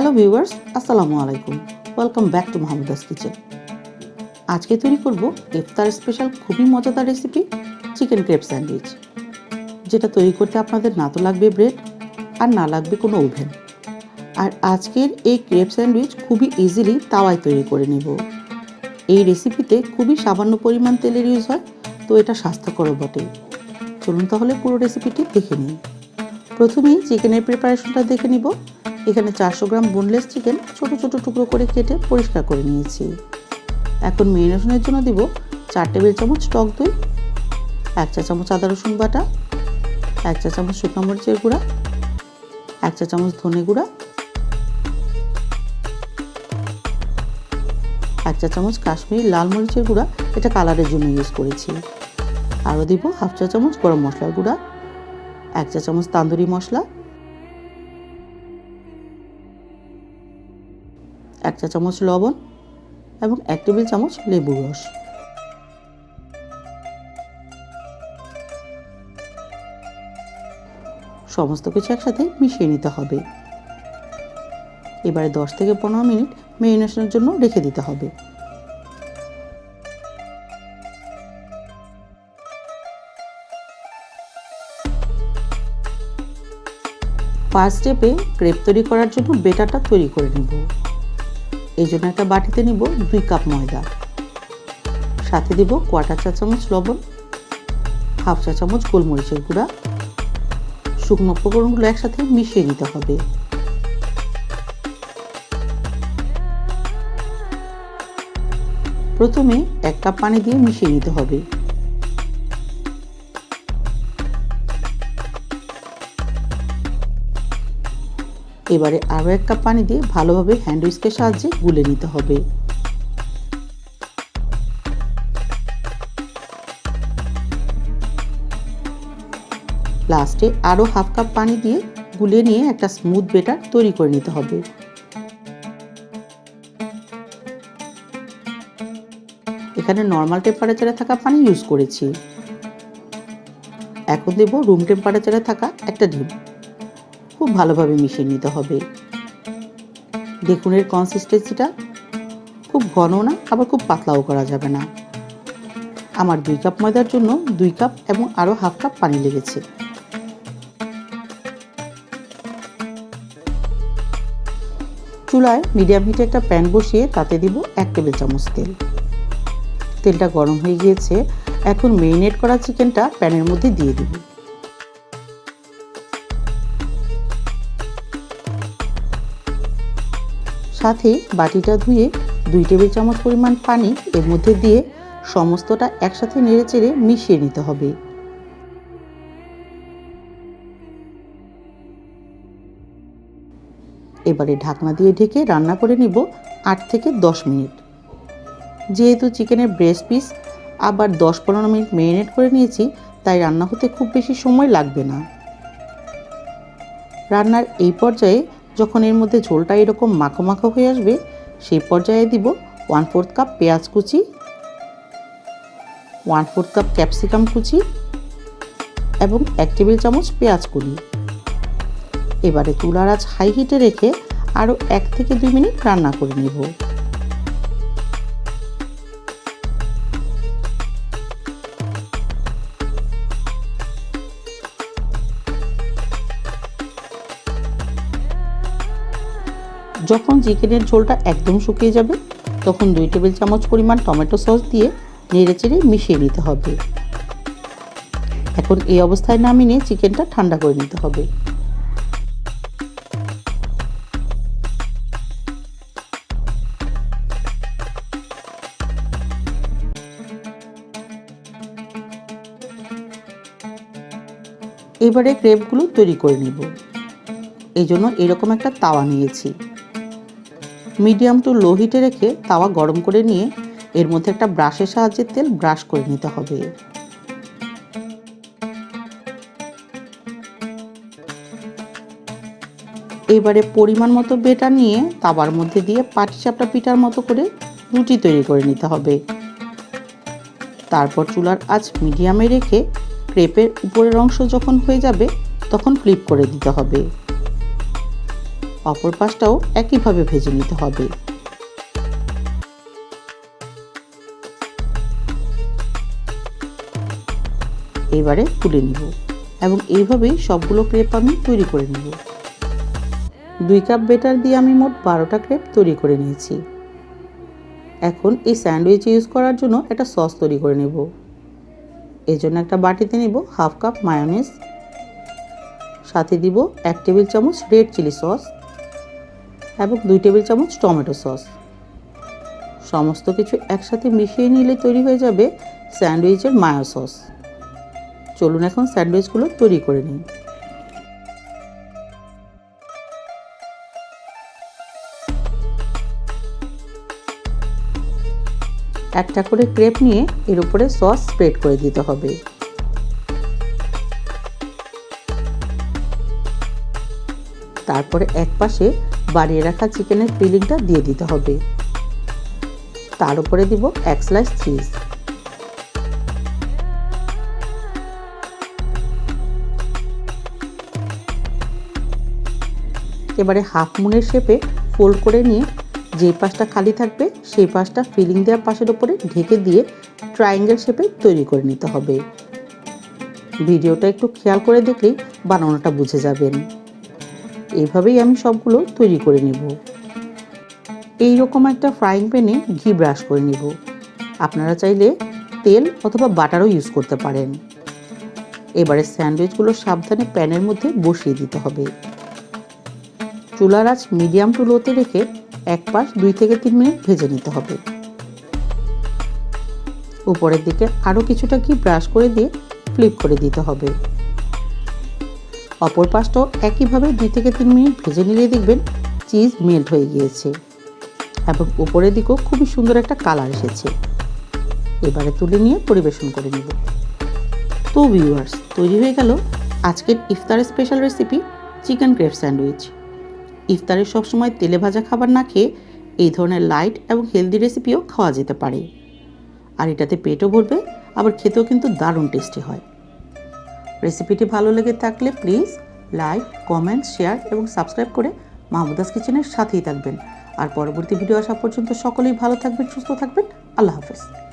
Hello viewers আসসালামু আলাইকুম। Welcome back to Mahmuda's kitchen আজকে তৈরি করব ইফতার স্পেশাল খুবই মজাদার রেসিপি চিকেন ক্রেপ স্যান্ডউইচ যেটা তৈরি করতে আপনাদের না তো লাগবে ব্রেড আর না লাগবে কোনো ওভেন আর আজকের এই ক্রেপ স্যান্ডউইচ খুবই ইজিলি তাওয়ায় তৈরি করে নেব। এই রেসিপিতে খুবই সামান্য পরিমাণ তেলের ইউজ হয়, তো এটা স্বাস্থ্যকর বটে। চলুন তাহলে পুরো রেসিপিটি দেখে নিই। প্রথমেই চিকেনের প্রিপারেশনটা দেখে নিব। এখানে চারশো গ্রাম বোনলেস চিকেন ছোট ছোট টুকরো করে কেটে পরিষ্কার করে নিয়েছি। এখন মেরিনেশনের জন্য দিব চার টেবিল চামচ টক দই, এক চা চামচ আদা রসুন বাটা, এক চা চামচ শুকনো মরিচের গুঁড়া, এক চা চামচ ধনে গুঁড়া, এক চা চামচ কাশ্মীরি লাল মরিচের গুঁড়া, এটা কালারের জন্য ইউজ করেছি। আরও দিব হাফ চা চামচ গরম মশলার গুঁড়া, এক চা চামচ তান্দুরি মশলা এক চা চামচ লবণ এবং এক টেবিল চামচ লেবুর রস। সমস্ত কিছু একসাথে মিশিয়ে নিতে হবে। এবারে দশ থেকে পনেরো মিনিট মেরিনেশনের জন্য রেখে দিতে হবে। ফার্স্ট স্টেপে ক্রেপ তৈরি করার জন্য বেটারটা তৈরি করে নেব। এই জন্য একটা বাটিতে নিব দুই কাপ ময়দা। সাথে দিব কোয়াটার চা চামচ লবণ, হাফ চা চামচ গোলমরিচের গুঁড়া। শুকনো উপকরণগুলো একসাথে মিশিয়ে নিতে হবে। প্রথমে এক কাপ পানি দিয়ে মিশিয়ে নিতে হবে। এবারে আরও এক কাপ পানি দিয়ে ভালোভাবে হ্যান্ড উইস্কের সাহায্যে গুলে নিতে হবে। লাস্টে আরও হাফ কাপ পানি দিয়ে গুলে নিয়ে একটা স্মুথ বেটার তৈরি করে নিতে হবে। এখানে নর্মাল টেম্পারেচারে থাকা পানি ইউজ করেছি। এখন দেব রুম টেম্পারেচারে থাকা একটা ডিম খুব ভালোভাবে মিশিয়ে নিতে হবে। এর কনসিস্টেন্সিটা খুব ঘন না, আবার খুব পাতলাও করা যাবে না। আমার দুই কাপ ময়দার জন্য দুই কাপ এবং আরও হাফ কাপ পানি লেগেছে। চুলায় মিডিয়াম হিটে একটা প্যান বসিয়ে তাতে দিব এক টেবিল চামচ তেল। তেলটা গরম হয়ে গিয়েছে, এখন মেরিনেট করা চিকেনটা প্যানের মধ্যে দিয়ে দিব। সাথে বাটিটা ধুয়ে দুই টেবিল চামচ পরিমাণ পানি এর মধ্যে দিয়ে সমস্তটা একসাথে নেড়ে চেড়ে মিশিয়ে নিতে হবে। এবারে ঢাকনা দিয়ে ঢেকে রান্না করে নিব আট থেকে দশ মিনিট। যেহেতু চিকেনের ব্রেস্ট পিস আবার দশ পনেরো মিনিট মেরিনেট করে নিয়েছি, তাই রান্না হতে খুব বেশি সময় লাগবে না। রান্নার এই পর্যায়ে যখন এর মধ্যে ঝোলটা এরকম মাখো মাখো হয়ে আসবে সেই পর্যায়ে দিব ওয়ান ফোর্থ কাপ পেঁয়াজ কুচি ওয়ান ফোর্থ কাপ ক্যাপসিকাম কুচি এবং এক টেবিল চামচ পেঁয়াজ কুড়ি এবারে তুলার আঁচ হাই হিটে রেখে আরও এক থেকে দুই মিনিট রান্না করে নেব। যখন চিকেনের ঝোলটা একদম শুকিয়ে যাবে, তখন দুই টেবিল চামচ পরিমাণ টমেটো সস দিয়ে নেড়ে চেড়ে মিশিয়ে নিতে হবে। এখন এই অবস্থায় নামিয়ে নিয়ে চিকেনটা ঠান্ডা করে নিতে হবে। এবারে ক্রেপগুলো তৈরি করে নেব। এই জন্য এরকম একটা তাওয়া নিয়েছি। মিডিয়াম টু লো হিটে রেখে তাওয়া গরম করে নিয়ে এর মধ্যে একটা ব্রাশের সাহায্যে তেল ব্রাশ করে নিতে হবে। এবারে পরিমাণ মতো বেটা নিয়ে তাওয়ার মধ্যে দিয়ে পাটিসাপটা পিঠার মতো করে রুটি তৈরি করে নিতে হবে। তারপর চুলার আঁচ মিডিয়ামে রেখে ক্রেপের উপরের অংশ যখন হয়ে যাবে, তখন ফ্লিপ করে দিতে হবে। অপর পাশটাও একইভাবে ভেজে নিতে হবে। এবারে তুলে নিব এবং এইভাবেই সবগুলো ক্রেপ আমি তৈরি করে নেব। দুই কাপ বেটার দিয়ে আমি মোট বারোটা ক্রেপ তৈরি করে নিয়েছি। এখন এই স্যান্ডউইচ ইউজ করার জন্য একটা সস তৈরি করে নেব। এর জন্য একটা বাটিতে নেব হাফ কাপ মায়োনিজ। সাথে দিব এক টেবিল চামচ রেড চিলি সস। এবং দুই টেবিল চামচ টমেটো সস। সমস্ত কিছু একসাথে মিশিয়ে নিলে তৈরি হয়ে যাবে স্যান্ডউইচের মায়ো সস। চলুন এখন স্যান্ডউইচগুলো তৈরি করে নিই। একটা করে ক্রেপ নিয়ে এর উপরে সস স্প্রেড করে দিতে হবে। তারপরে এক পাশে বাড়িয়ে রাখা চিকেনের ফিলিংটা দিয়ে দিতে হবে। তার উপরে দিব এক স্লাইস চিজ এবারে হাফ মুনের শেপে ফোল্ড করে নিয়ে যে পাশটা খালি থাকবে, সেই পাশটা ফিলিং দেওয়া পাশের উপরে ঢেকে দিয়ে ট্রায়াঙ্গেল শেপে তৈরি করে নিতে হবে। ভিডিওটা একটু খেয়াল করে দেখলেই বানানোটা বুঝে যাবেন। এইভাবেই আমি সবগুলো তৈরি করে নেব। এই রকম একটা ফ্রাইং প্যানে ঘি ব্রাশ করে নেব। আপনারা চাইলে তেল অথবা বাটারও ইউজ করতে পারেন। এবারে স্যান্ডউইচগুলো সাবধানে প্যানের মধ্যে বসিয়ে দিতে হবে। চুলার আঁচ মিডিয়াম টু লোতে রেখে এক পাশ দুই থেকে তিন মিনিট ভেজে নিতে হবে। উপরের দিকে আরও কিছুটা ঘি ব্রাশ করে দিয়ে ফ্লিপ করে দিতে হবে। অপর পাশটাও একইভাবে দুই থেকে তিন মিনিট ভেজে নিলে দেখবেন চিজ মেল্ট হয়ে গিয়েছে। এবং উপরের দিকেও খুবই সুন্দর একটা কালার এসেছে। এবারে তুলে নিয়ে পরিবেশন করে নেব। তো ভিউয়ার্স তৈরি হয়ে গেল আজকের ইফতারের special recipe chicken crepe sandwich ইফতারে সবসময় তেলে ভাজা খাবার না খেয়ে এই ধরনের লাইট এবং হেলদি রেসিপিও খাওয়া যেতে পারে। আর এটাতে পেটও ভরবে, আবার খেতেও কিন্তু দারুণ টেস্টি হয়। রেসিপিটি ভালো লেগে থাকলে প্লিজ লাইক, কমেন্ট, শেয়ার এবং সাবস্ক্রাইব করে মাহমুদাস কিচেনের সাথেই থাকবেন। আর পরবর্তী ভিডিও আসা পর্যন্ত সকলেই ভালো থাকবেন, সুস্থ থাকবেন। আল্লাহ হাফেজ।